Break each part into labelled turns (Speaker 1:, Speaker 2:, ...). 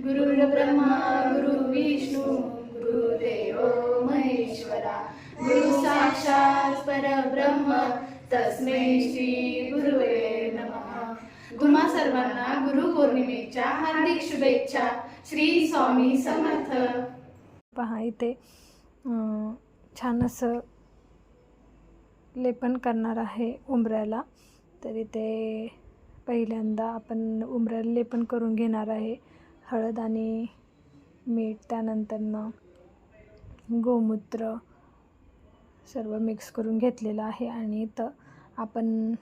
Speaker 1: गुरुर्ब्रह्मा गुरु विष्णू गुरुदेव महेश्वरा गुरु साक्षात परब्रह्म तस्मै श्री गुरुवे नमः. तुम्हा सर्वांना गुरु पौर्णिमेच्या हार्दिक शुभेच्छा. श्री स्वामी समर्थ.
Speaker 2: पहा इथे छान असं लेपन करणार आहे उंबऱ्याला. तर इथे पहिल्यांदा आपण उंबऱ्याला लेपन करून घेणार आहे. हळद आणि मीठ त्यानंतरनं गोमूत्र सर्व मिक्स करून घेतलेलं आहे आणि इथं आपण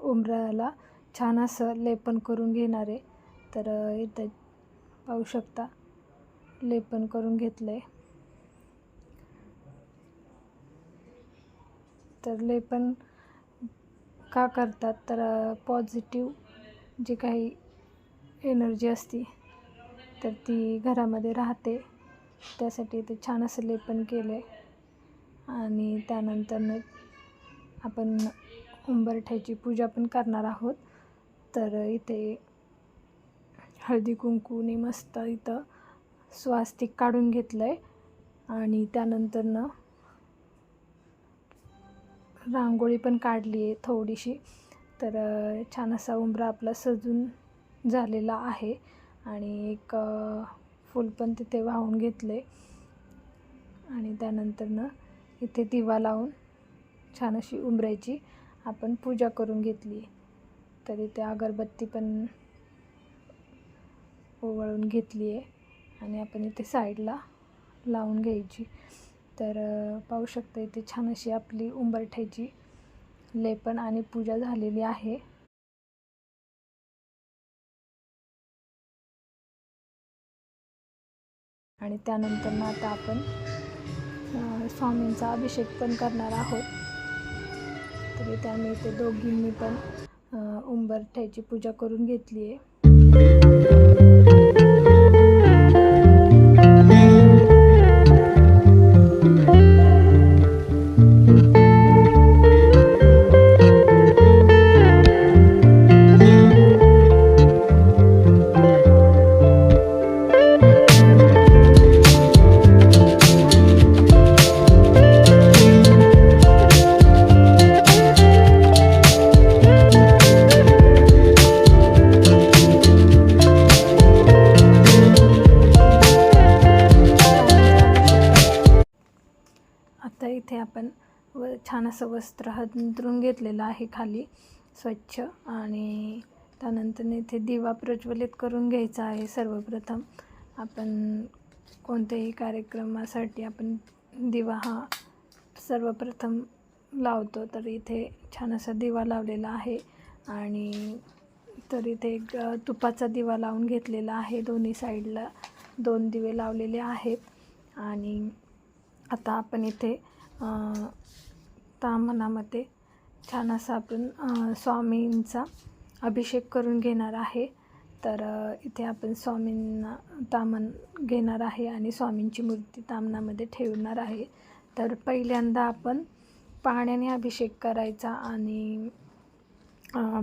Speaker 2: उंबऱ्याला छान असं लेपन करून घेणार आहे. तर इथं पाहू शकता लेपन करून घेतलं आहे तर लेपन का करतात? तर पॉझिटिव्ह जी काही एनर्जी असती तर ती घरामध्ये राहते. त्यासाठी ते छान असं लेपन केलं आहे आणि त्यानंतरनं आपण उंबरठ्याची पूजा पण करणार आहोत. तर इथे हळदी कुंकूने मस्त इथं स्वास्तिक काढून घेतलं आहे आणि त्यानंतरनं रांगोळी पण काढली आहे थोडीशी. तर छान असा उंबरा आपला सजून झालेला आहे. आणि एक फूल पण तिथे वाहून घेतले. आणि त्यानंतरनं इथे दिवा लावून छान अशी उंबरायची. आपण पूजा करून घेतली. तर इथे अगरबत्ती पण ओवाळून घेतली आहे आणि आपण इथे साईडला लावून घ्यायची. तर पाहू शकता इथे छान अशी आपली उंबरठ्याची लेपन आणि पूजा झालेली आहे. आणि त्यानंतर मग आता आपण स्वामींचा अभिषेक पण करणार आहोत. तरी त्यामुळे ते दोघींनी पण उंबरठ्याची पूजा करून घेतली आहे. असं वस्त्र हंतरून घेतलेलं आहे खाली स्वच्छ. आणि त्यानंतर इथे दिवा प्रज्वलित करून घ्यायचा आहे सर्वप्रथम. आपण कोणत्याही कार्यक्रमासाठी आपण दिवा हा सर्वप्रथम लावतो तर इथे छान असा दिवा लावलेला आहे. आणि तर इथे एक तुपाचा दिवा लावून घेतलेला आहे दोन्ही साईडला. दोन दिवे लावलेले आहेत. आणि आता आपण इथे अ, तामनामध्ये छान असा आपण स्वामींचा अभिषेक करून घेणार आहे. तर इथे आपण स्वामींना तामन घेणार आहे आणि स्वामींची मूर्ती तामनामध्ये ठेवणार आहे. तर पहिल्यांदा आपण पाण्याने अभिषेक करायचा आणि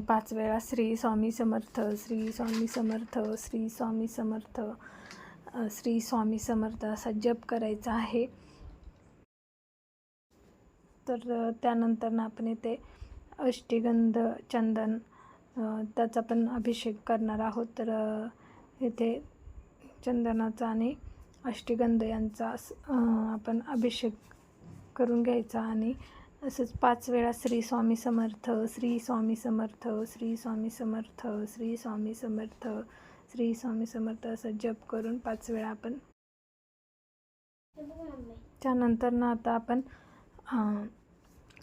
Speaker 2: पाच वेळा श्री स्वामी समर्थ श्री स्वामी समर्थ श्री स्वामी समर्थ श्री स्वामी समर्थ असा जप करायचा आहे. तर त्यानंतर आपण इथे अष्टीगंध चंदन त्याचा पण अभिषेक करणार आहोत. तर इथे चंदनाचा आणि अष्टीगंध यांचा आपण अभिषेक करून घ्यायचा आणि असंच पाच वेळा श्री स्वामी समर्थ श्री स्वामी समर्थ श्री स्वामी समर्थ श्री स्वामी समर्थ श्री स्वामी समर्थ असं जप करून पाच वेळा आपण त्यानंतर ना आता आपण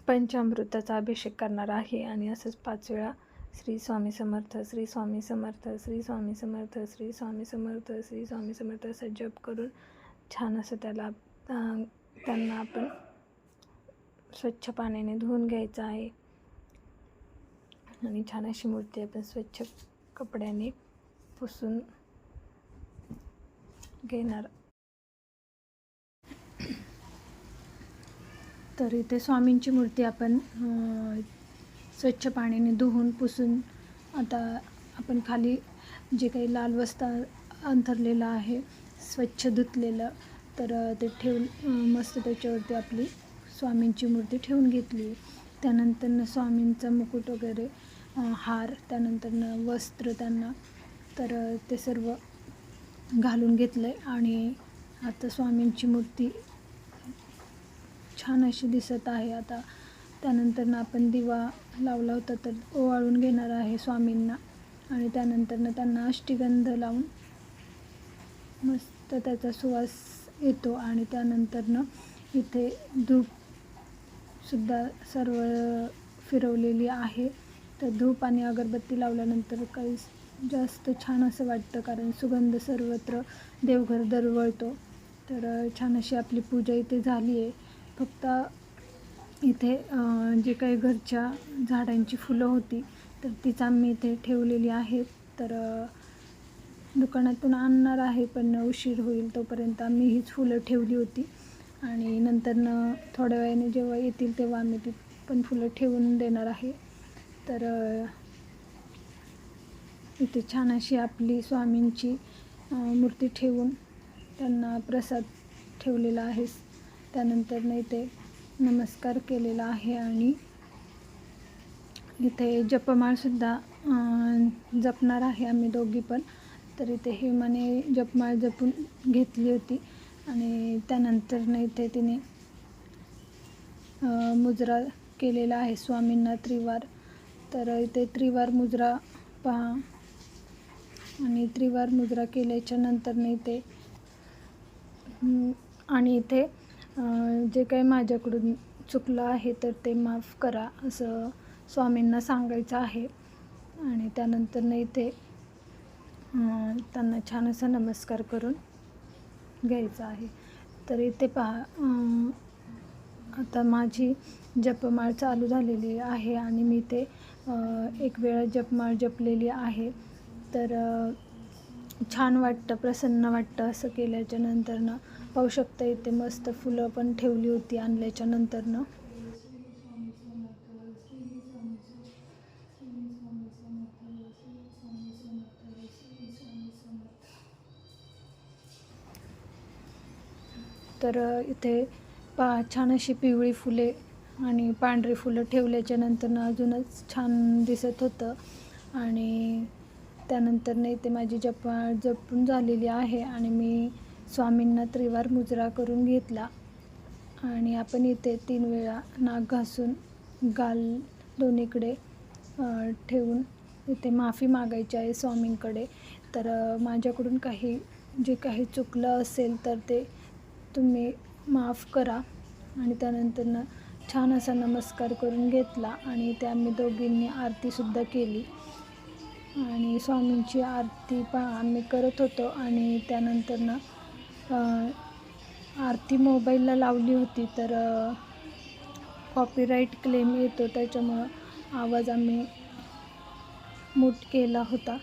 Speaker 2: पंचामृताचा अभिषेक करणार आहे आणि असंच पाच वेळा श्री स्वामी समर्थ श्री स्वामी समर्थ श्री स्वामी समर्थ श्री स्वामी समर्थ श्री स्वामी समर्थ असं जप करून छान असं त्याला त्यांना आपण स्वच्छ पाण्याने धुवून घ्यायचं आहे. आणि छान अशी मूर्ती आपण स्वच्छ कपड्याने पुसून घेणार. तर इथे स्वामींची मूर्ती आपण स्वच्छ पाण्याने धुवून पुसून आता आपण खाली जे काही लाल वस्ता अंथरलेलं आहे स्वच्छ धुतलेलं तर ते ठेवून मस्त त्याच्यावरती आपली स्वामींची मूर्ती ठेवून घेतली. त्यानंतर स्वामींचा मुकुट वगैरे हार त्यानंतरनं वस्त्र त्यांना तर ते सर्व घालून घेतलं आहे आणि आता स्वामींची मूर्ती छान अशी दिसत आहे आता. त्यानंतरनं आपण दिवा लावला होता तर ओवाळून घेणार आहे स्वामींना. आणि त्यानंतरनं त्यांना अष्टीगंध लावून मस्त त्याचा सुवास येतो. आणि त्यानंतरनं इथे धूपसुद्धा सर्व फिरवलेली आहे. तर धूप आणि अगरबत्ती लावल्यानंतर काही जास्त छान असं वाटतं कारण सुगंध सर्वत्र देवघर दरवळतो. तर छान अशी आपली पूजा इथे झाली आहे. फक्त इथे जे काही घरच्या झाडांची फुलं होती तर तीच आम्ही इथे ठेवलेली आहेत. तर दुकानातून आणणार आहे पण उशीर होईल तोपर्यंत आम्ही हीच फुलं ठेवली होती. आणि नंतरनं थोड्या वेळाने जेव्हा येतील तेव्हा आम्ही ती पण फुलं ठेवून देणार आहे. तर इथे छान अशी आपली स्वामींची मूर्ती ठेवून त्यांना प्रसाद ठेवलेला आहे. त्यानंतर इथे नमस्कार केलेला आहे आणि इथे जपमाळसुद्धा जपणार आहे आम्ही दोघी पण. तर इथे हेमाने जपमाळ जपून घेतली होती आणि त्यानंतर इथे तिने मुजरा केलेला आहे स्वामींना त्रिवार. तर इथे त्रिवार मुजरा पहा. आणि त्रिवार मुजरा केल्याच्यानंतर इथे आणि इथे जे काही माझ्याकडून चुकलं आहे तर ते माफ करा असं स्वामींना सांगायचं आहे. आणि त्यानंतर इथे ते त्यांना छान असा नमस्कार करून घ्यायचा आहे. तर इथे पहा आता माझी जपमाळ चालू झालेली आहे आणि मी ते एक वेळा जपमाळ जपलेली आहे. तर छान वाटतं प्रसन्न वाटतं असं केल्याच्या नंतरनं पाहू शकता इथे मस्त फुलं पण ठेवली होती आणल्याच्या नंतरनं. तर इथे पा छान अशी पिवळी फुले आणि पांढरी फुलं ठेवल्याच्या नंतरनं अजूनच छान दिसत होतं. आणि त्यानंतरनं इथे माझी जपा जपून झालेली आहे आणि मी स्वामींना त्रिवार मुजरा करून घेतला. आणि आपण इथे तीन वेळा नाक घासून गाल दोन्हीकडे ठेवून इथे माफी मागायची आहे स्वामींकडे. तर माझ्याकडून काही जे काही चुकलं असेल तर ते तुम्ही माफ करा. आणि त्यानंतरनं छान असा नमस्कार करून घेतला. आणि ते आम्ही दोघींनी आरतीसुद्धा केली. आणि स्वामींची आरती पण आम्ही करत होतो. आणि त्यानंतरनं आरती मोबाईलला लावली होती तर कॉपीराईट क्लेम येतो त्याच्यामुळं आवाज आम्ही मूट केला होता.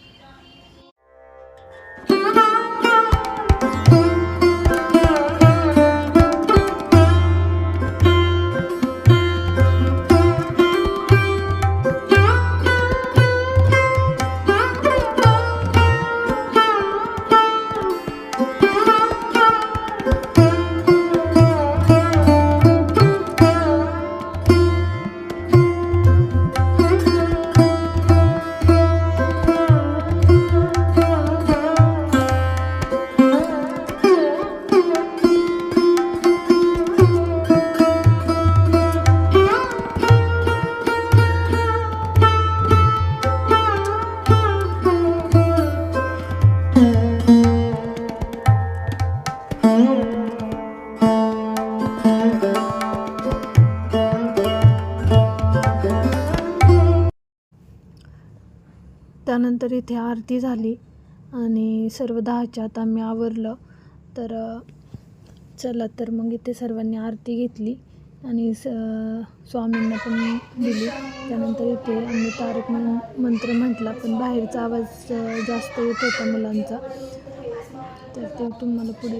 Speaker 2: त्यानंतर इथे आरती झाली आणि सर्व दहाच्या आता आम्ही आवरलं. तर चला तर मग इथे सर्वांनी आरती घेतली आणि स स्वामींना पण दिली. त्यानंतर इथे आम्ही तारक मंत्र म्हटला पण बाहेरचा आवाज जास्त येत होता मुलांचा. तर ते तुम्हाला पुढे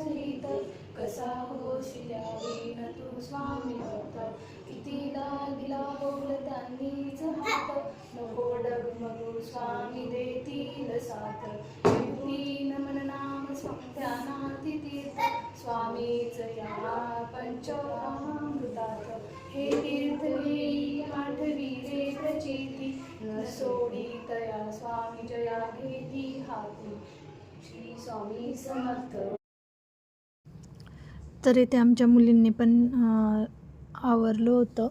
Speaker 1: सहित कसा होशिल्या विण तू स्वामी भक्त कितीदा दिला बोल त्यांनीच हात नको डगमगू स्वामी देतील साथ नमन नाम ध्यानाती तीर्थ. स्वामीच या पंचमृतात हे तीर्थ येई आठवी रे प्रचेती. न सोडी तया स्वामी जया घेती हाती. श्री स्वामी समर्थ.
Speaker 2: तर इथे आमच्या मुलींनी पण आवरलं होतं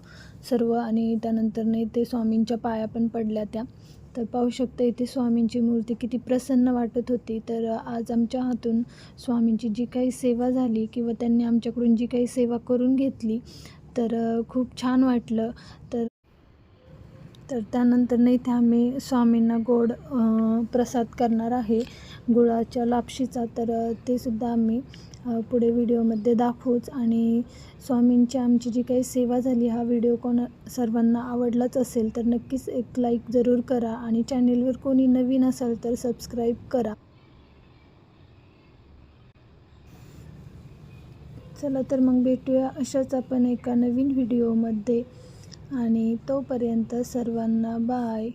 Speaker 2: सर्व आणि त्यानंतर इथे स्वामींच्या पाया पण पडल्या त्या. तर पाहू शकता इथे स्वामींची मूर्ती किती प्रसन्न वाटत होती. तर आज आमच्या हातून स्वामींची जी काही सेवा झाली किंवा त्यांनी आमच्याकडून जी काही सेवा करून घेतली तर खूप छान वाटलं. तर तर त्यानंतर नाही इथे आम्ही स्वामींना गोड प्रसाद करणार आहे. गुळाच्या लापशीचा. तर ते सुद्धा आम्ही पुढे व्हिडिओमध्ये दाखवूच. आणि स्वामींची आमची जी काही सेवा झाली हा व्हिडिओ कोणा सर्वांना आवडलाच असेल तर नक्कीच एक लाईक जरूर करा. आणि चॅनेलवर कोणी नवीन असेल तर सबस्क्राईब करा. चला तर मग भेटूया अशाच आपण एका नवीन व्हिडिओमध्ये. आणि तोपर्यंत सर्वांना बाय.